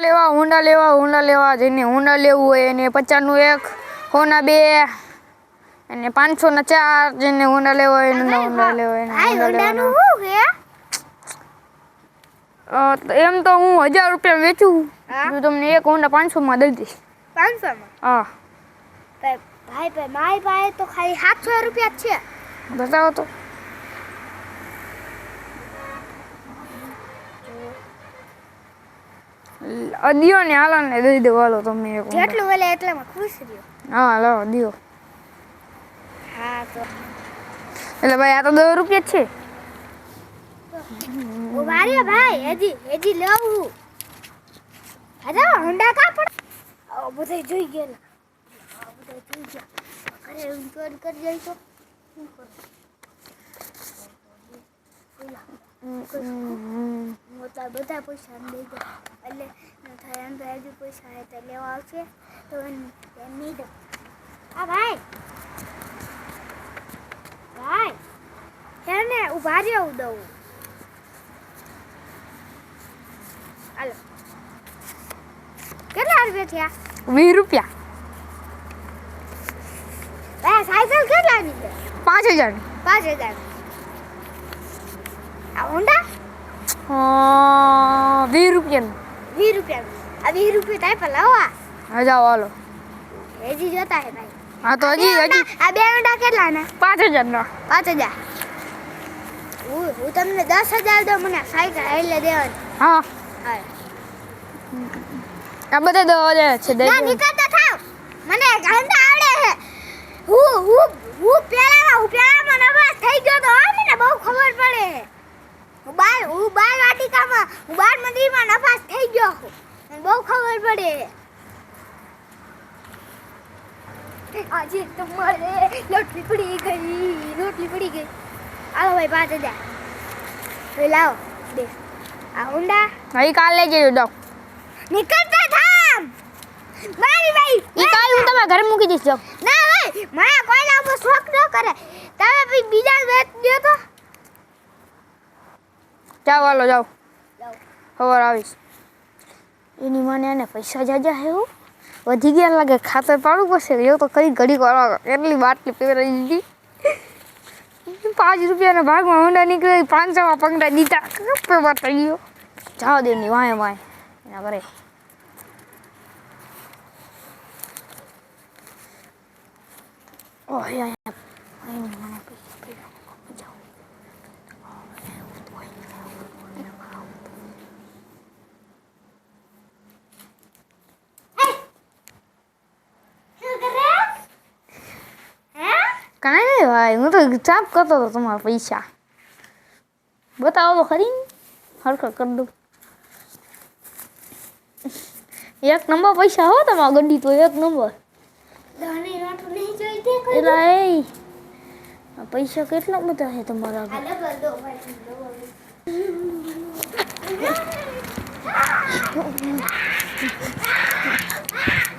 લેવા ઊંડા લેવા ઊંડા લેવા જેને ઊંડા લેવું હોય એને પચાસનું એક સોના બે અને પાંચસોના ચાર જેને ઊંડા લેવા હોય એને ઊંડા લેવા હોય ઊંડા લેવાના. એમ તો હું હજાર રૂપિયા વેચું. હું? તમને એક ઊંડા પાંચસોમાં દઈ દઈશ. પાંચસોમાં? હા. ભાઈ ભાઈ ભાઈ મારી પાસે તો ખાલી સાતસો રૂપિયા છે. બતાવો તો. અદિયો ને હાલો ને દઈ દો હાલો તમે એક વેલે એટલામાં ખુશ રહ્યો. હા લો દિયો. હા તો. એટલે ભાઈ આ તો દસ રૂપિયા છે. રહ્યો ભાઈ હજી હજી લેવું અરે હોન્ડા કા પણ. બધા જોઈ ગયેલા. આ બધા જોઈ ગયા. અરે એમ ચોરી કરી જાય તો. શું કરું? તો બધા પૈસા દઈ દઉં એટલે ન થાય હજુ પૈસા આવે તો લેવા આવશે તો એમ નહીં દઉં. આ ભાઈ. ભાઈ હે ને ઊભા રહેવું દઉં. હાલો. કેટલા રૂપિયા થયા? વીસ રૂપિયા. સાયકલ કેટલાની છે? પાંચ હજાર પાંચ હજાર હોન્ડા? વીસ રૂપિયાનું. વીસ રૂપિયા આ વીસ રૂપિયા થાય પણ લાવો. આ. હા જાઓ હાલો. હજી જોતા હે ભાઈ. હા તો હજી હજી. આ બે હોન્ડા કેટલાના? પાંચ હજારના. પાંચ હજાર. હું હું તમને દસ હજાર દો મને સાયકલ એટલે દેવાની. હા. હા. આ બધા હજાર છે ના દો. નીકળતા થાવ મને ગાંધા આવડે છે હું હું હું પેલા હું પેલામાં નવાસ થઈ ગયો તો હા મને બહુ ખબર પડે છે હું બાર હું બાર વાટિકામાં હું બાર મંદિરમાં નફાસ થઈ ગયો છું. બહુ ખબર પડે. આજે તો મારે લોટલી પડી ગઈ લોટલી પડી ગઈ. આવો ભાઈ પાંચ હજાર. લાવો દે આ ઊંડા. ભાઈ કાલ લઈ જજો ડોક નીકળતા થામ. મારી ભાઈ ઈ કાલ હું તમારા ઘરે મૂકી દઈશ જો. ના ભાઈ મારા કોઈ ઉપર શોખ ન કરે તમે બીજા વેચ દો તો. જાઓ હાલો જાઓ. ખબર આવીશ. એની માને એને પૈસા જાજા હે હો. વધી ગયા લાગે ખાતર પાડવું પડશે. એવું તો કઈ ઘડી કરવા એટલી બાટલી પહેરાઈ દીધી. પાંચ રૂપિયાના ભાગમાં ઊંડા નીકળે પાંચસોમાં પંગડા દીધા. પેપર થઈ ગયો. જાઓ દેવની વાંય વાંય એના ઘરે. ઓહ અહીંયા. અહીંયા મને પૈસા પૈસા જાઓ શું કરે હે કાંઈ નહીં ભાઈ હું તો ચાપ કરતો હતો તમારા પૈસા બતાવો ખરી હરખા કરી દઉં એક નંબર પૈસા હો તમારા ગડી તો એક નંબર પૈસા કેટલા બધા છે તમારા આ